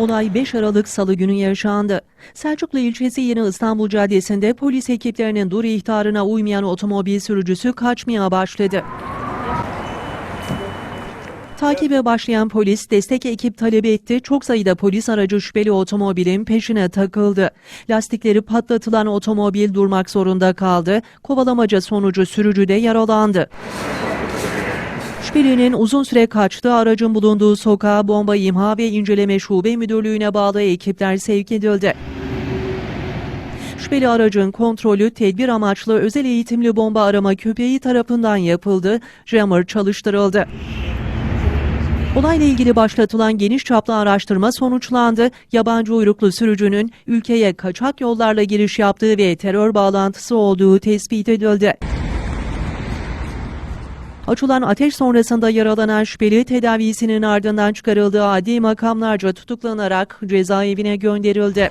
Olay 5 Aralık Salı günü yaşandı. Selçuklu ilçesi Yeni İstanbul Caddesi'nde polis ekiplerinin dur ihtarına uymayan otomobil sürücüsü kaçmaya başladı. Takibe başlayan polis destek ekip talep etti. Çok sayıda polis aracı şüpheli otomobilin peşine takıldı. Lastikleri patlatılan otomobil durmak zorunda kaldı. Kovalamaca sonucu sürücü de yaralandı. Şüphelinin uzun süre kaçtığı aracın bulunduğu sokağa bomba imha ve inceleme şube müdürlüğüne bağlı ekipler sevk edildi. Şüpheli aracın kontrolü tedbir amaçlı özel eğitimli bomba arama köpeği tarafından yapıldı. Jammer çalıştırıldı. Olayla ilgili başlatılan geniş çaplı araştırma sonuçlandı. Yabancı uyruklu sürücünün ülkeye kaçak yollarla giriş yaptığı ve terör bağlantısı olduğu tespit edildi. Açılan ateş sonrasında yaralanan şüpheli tedavisinin ardından çıkarıldığı adli makamlarca tutuklanarak cezaevine gönderildi.